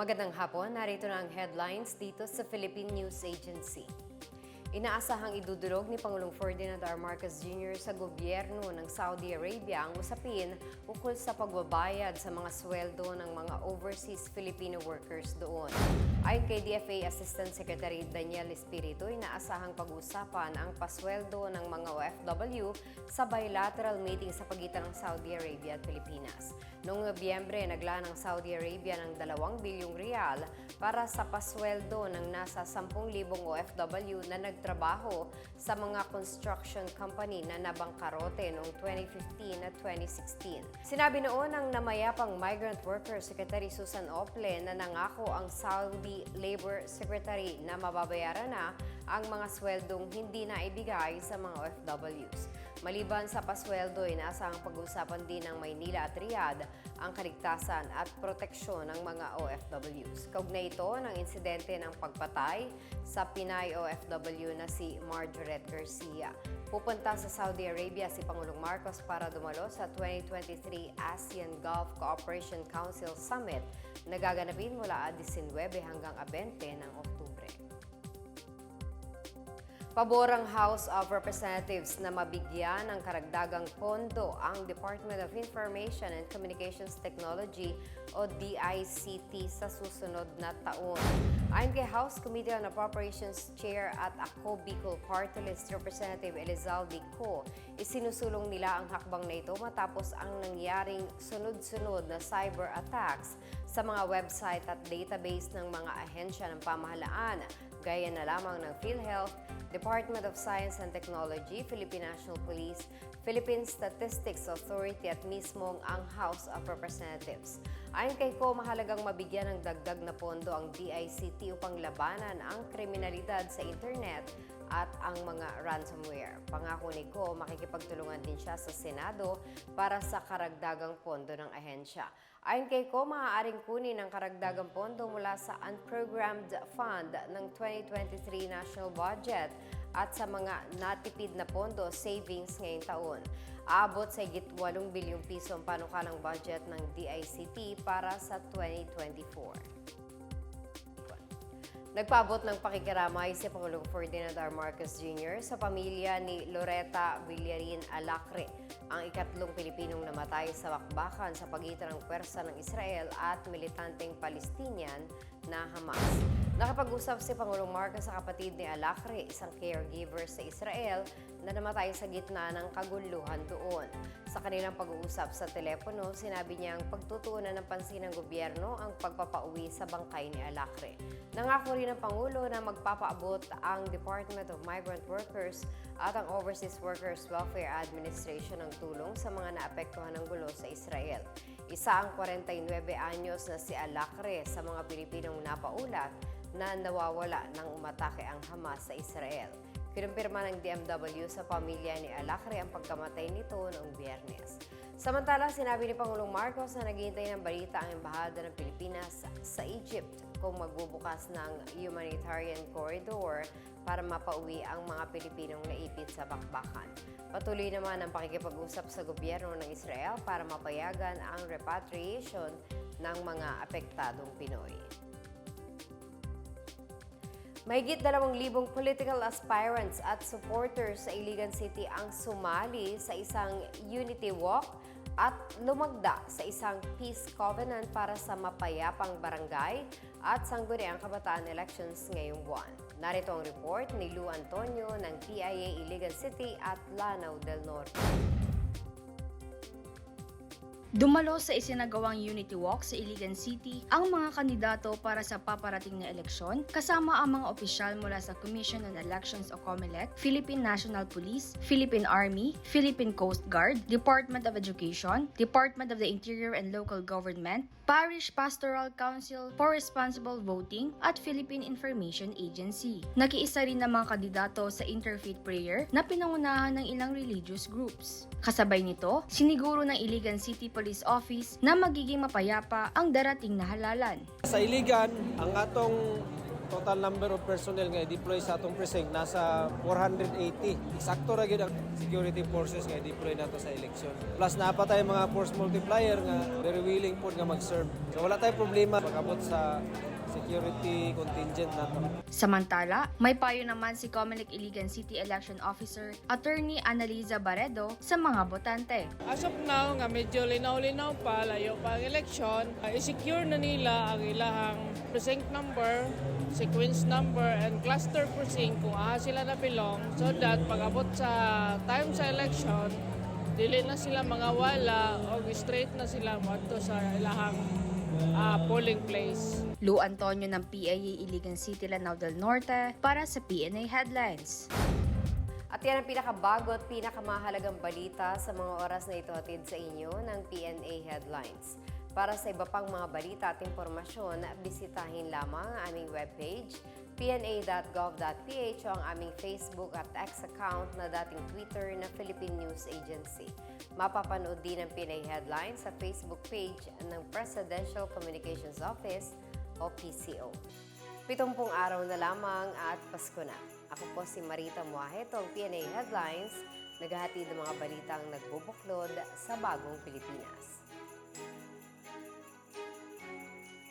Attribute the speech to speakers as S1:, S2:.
S1: Magandang hapon, narito na ang headlines dito sa Philippine News Agency. Inaasahang idudurog ni Pangulong Ferdinand R. Marcos Jr. sa gobyerno ng Saudi Arabia ang usapin ukol sa pagbabayad sa mga sweldo ng mga overseas Filipino workers doon. Ayon kay DFA Assistant Secretary Daniel Espiritu, inaasahang pag-usapan ang pasweldo ng mga OFW sa bilateral meeting sa pagitan ng Saudi Arabia at Pilipinas. Noong Nobyembre, naglaan ng Saudi Arabia ng 2 bilyong real para sa pasweldo ng nasa 10,000 OFW na nagtrabaho sa mga construction company na nabangkarote noong 2015 at 2016. Sinabi noon ng namayapang Migrant Worker Secretary Susan Ople na nangako ang Saudi Labor Secretary na mababayaran na ang mga sweldong hindi na ibigay sa mga OFWs. Maliban sa pasweldo, inaasahang pag-usapan din ng Maynila at Riyadh ang kaligtasan at proteksyon ng mga OFWs. Kaugnay ito ng insidente ng pagpatay sa Pinay OFW na si Margaret Garcia. Pupunta sa Saudi Arabia si Pangulong Marcos para dumalo sa 2023 ASEAN Gulf Cooperation Council Summit na gaganapin mula 19 hanggang 20 ng Oktubre. Pabor ang House of Representatives na mabigyan ng karagdagang pondo ang Department of Information and Communications Technology o DICT sa susunod na taon. Ayon kay House Committee on Appropriations Chair at ako Bicol Party Representative Elizalde Co, isinusulong nila ang hakbang na ito matapos ang nangyaring sunod-sunod na cyber attacks sa mga website at database ng mga ahensya ng pamahalaan gaya na lamang ng PhilHealth, Department of Science and Technology, Philippine National Police, Philippine Statistics Authority at mismong ang House of Representatives. Ayon kay Ko, mahalagang mabigyan ng dagdag na pondo ang DICT upang labanan ang kriminalidad sa internet at ang mga ransomware. Pangako ni Ko, makikipagtulungan din siya sa Senado para sa karagdagang pondo ng ahensya. Ayon kay Ko, maaaring kunin ang karagdagang pondo mula sa unprogrammed fund ng 2023 national budget at sa mga natipid na pondo savings ngayong taon. Aabot sa higit 8 bilyong piso ang panukalang budget ng DICT para sa 2024. Nagpaabot ng pakikiramay si Pangulong Ferdinand R. Marcos Jr. sa pamilya ni Loretta Villarin Alacre, ang ikatlong Pilipinong namatay sa bakbakan sa pagitan ng pwersa ng Israel at militanteng Palestinian na Hamas. Nakapag-usap si Pangulong Marcos sa kapatid ni Alacre, isang caregiver sa Israel na namatay sa gitna ng kaguluhan doon. Sa kanilang pag-uusap sa telepono, sinabi niyang pagtutuunan ng pansin ng gobyerno ang pagpapauwi sa bangkay ni Alacre. Nangako rin ng Pangulo na magpapaabot ang Department of Migrant Workers at ang Overseas Workers Welfare Administration ng tulong sa mga naapektuhan ng gulo sa Israel. Isa ang 49 anyos na si Alacre sa mga Pilipinong napaulat na nawawala nang umatake ang Hamas sa Israel. Kinumpirma ng DMW sa pamilya ni Alacre ang pagkamatay nito noong biyernes. Samantala, sinabi ni Pangulong Marcos na naghihintay ng balita ang Embahada ng Pilipinas sa Egypt kung magbubukas ng humanitarian corridor para mapauwi ang mga Pilipinong naipit sa bakbakan. Patuloy naman ang pakikipag-usap sa gobyerno ng Israel para mapayagan ang repatriation ng mga apektadong Pinoy. Mahigit 2,000 political aspirants at supporters sa Iligan City ang sumali sa isang unity walk at lumagda sa isang peace covenant para sa mapayapang barangay at sangguniang kabataan elections ngayong buwan. Narito ang report ni Lou Antonio ng PIA Iligan City at Lanao del Norte.
S2: Dumalo sa isinagawang Unity Walk sa Iligan City ang mga kandidato para sa paparating na eleksyon kasama ang mga opisyal mula sa Commission on Elections o COMELEC, Philippine National Police, Philippine Army, Philippine Coast Guard, Department of Education, Department of the Interior and Local Government, Parish Pastoral Council for Responsible Voting at Philippine Information Agency. Nakiisa rin ng mga kandidato sa interfaith prayer na pinangunahan ng ilang religious groups. Kasabay nito, siniguro ng Iligan City Police Office na magiging mapayapa ang darating na halalan.
S3: Sa Iligan, ang atong total number of personnel nga deploy sa atong precinct nasa 480. Eksakto ra gyud ang security forces nga deploy nato sa election. Plus na pa tayo mga force multiplier nga very willing po nga mag-serve. So wala tayong problema pagabot sa security contingent nato.
S2: Samantala, may payo naman si Comelec Iligan City Election Officer Attorney Analiza Baredo sa mga botante.
S4: As of now, nga medyo linaw-linaw pa, layo pa ang election, uh, i-secure na nila ang ilahang precinct number, sequence number, and cluster precinct kung aha sila na belong so that pag abot sa time sa election, dili na sila mga wala o straight na sila mo sa ilahang ah, polling place.
S2: Lou Antonio ng PIA Iligan City Lanao del Norte para sa PNA Headlines.
S1: At yan ang pinakabago at pinakamahalagang balita sa mga oras na ito hatid sa inyo ng PNA Headlines. Para sa iba pang mga balita at impormasyon, bisitahin lamang ang aming webpage, pna.gov.ph o ang aming Facebook at X account na dating Twitter na Philippine News Agency. Mapapanood din ang PNA Headlines sa Facebook page ng Presidential Communications Office o PCO. Pitumpung araw na lamang at Pasko na. Ako po si Marita Muaheto, ang PNA Headlines, naghahatid ng mga balitang nagbubuklod sa bagong Pilipinas.